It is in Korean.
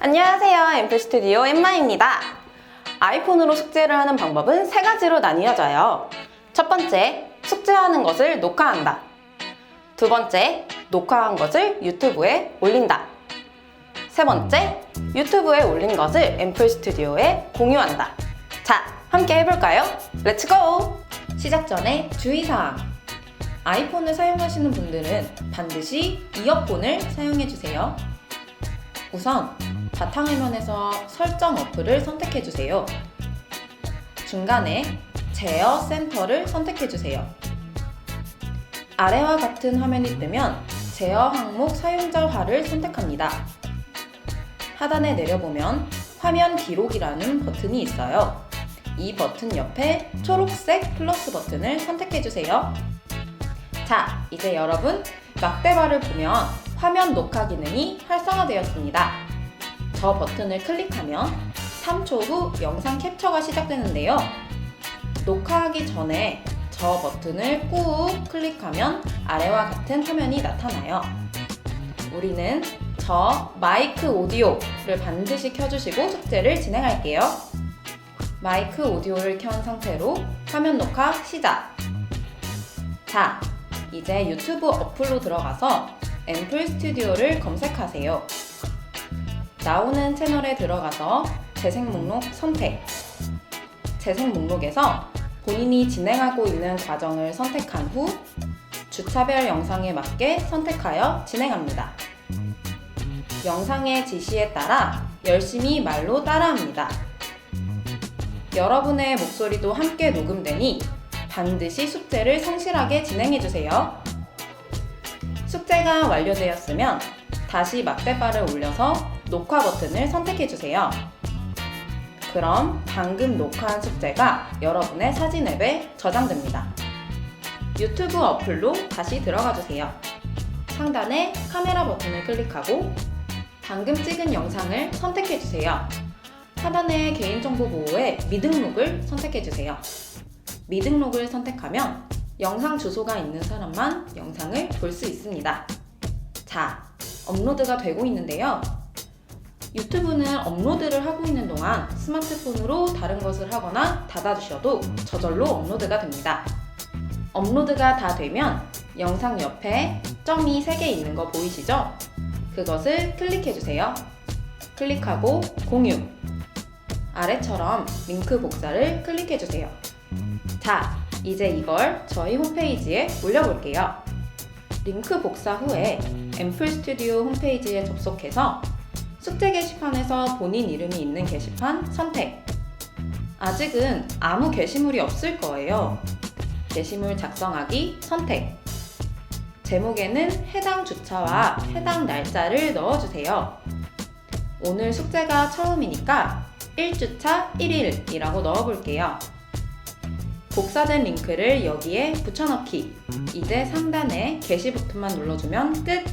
안녕하세요. 앰플 스튜디오 엠마입니다. 아이폰으로 숙제를 하는 방법은 세 가지로 나뉘어져요. 첫 번째, 숙제하는 것을 녹화한다. 두 번째, 녹화한 것을 유튜브에 올린다. 세 번째, 유튜브에 올린 것을 앰플 스튜디오에 공유한다. 자, 함께 해볼까요? 렛츠고! 시작 전에 주의사항. 아이폰을 사용하시는 분들은 반드시 이어폰을 사용해주세요. 우선 바탕화면에서 설정 어플을 선택해주세요. 중간에 제어 센터를 선택해주세요. 아래와 같은 화면이 뜨면 제어 항목 사용자화를 선택합니다. 하단에 내려보면 화면 기록이라는 버튼이 있어요. 이 버튼 옆에 초록색 플러스 버튼을 선택해주세요. 자, 이제 여러분 막대발을 보면 화면 녹화 기능이 활성화되었습니다. 저 버튼을 클릭하면 3초 후 영상 캡처가 시작되는데요. 녹화하기 전에 저 버튼을 꾹 클릭하면 아래와 같은 화면이 나타나요. 우리는 저 마이크 오디오를 반드시 켜주시고 숙제를 진행할게요. 마이크 오디오를 켠 상태로 화면 녹화 시작! 자, 이제 유튜브 어플로 들어가서 앰플 스튜디오를 검색하세요. 나오는 채널에 들어가서 재생 목록 선택. 재생 목록에서 본인이 진행하고 있는 과정을 선택한 후 주차별 영상에 맞게 선택하여 진행합니다. 영상의 지시에 따라 열심히 말로 따라합니다. 여러분의 목소리도 함께 녹음되니 반드시 숙제를 성실하게 진행해주세요. 숙제가 완료되었으면 다시 막대발을 올려서 녹화 버튼을 선택해주세요. 그럼 방금 녹화한 숙제가 여러분의 사진 앱에 저장됩니다. 유튜브 어플로 다시 들어가 주세요. 상단에 카메라 버튼을 클릭하고 방금 찍은 영상을 선택해 주세요. 하단의 개인정보 보호에 미등록을 선택해 주세요. 미등록을 선택하면 영상 주소가 있는 사람만 영상을 볼 수 있습니다. 자, 업로드가 되고 있는데요. 유튜브는 업로드를 하고 있는 동안 스마트폰으로 다른 것을 하거나 닫아주셔도 저절로 업로드가 됩니다. 업로드가 다 되면 영상 옆에 점이 3개 있는 거 보이시죠? 그것을 클릭해주세요. 클릭하고 공유. 아래처럼 링크 복사를 클릭해주세요. 자, 이제 이걸 저희 홈페이지에 올려볼게요. 링크 복사 후에 앰플 스튜디오 홈페이지에 접속해서 숙제 게시판에서 본인 이름이 있는 게시판 선택. 아직은 아무 게시물이 없을 거예요. 게시물 작성하기 선택. 제목에는 해당 주차와 해당 날짜를 넣어주세요. 오늘 숙제가 처음이니까 1주차 1일이라고 넣어볼게요. 복사된 링크를 여기에 붙여넣기. 이제 상단에 게시 버튼만 눌러주면 끝!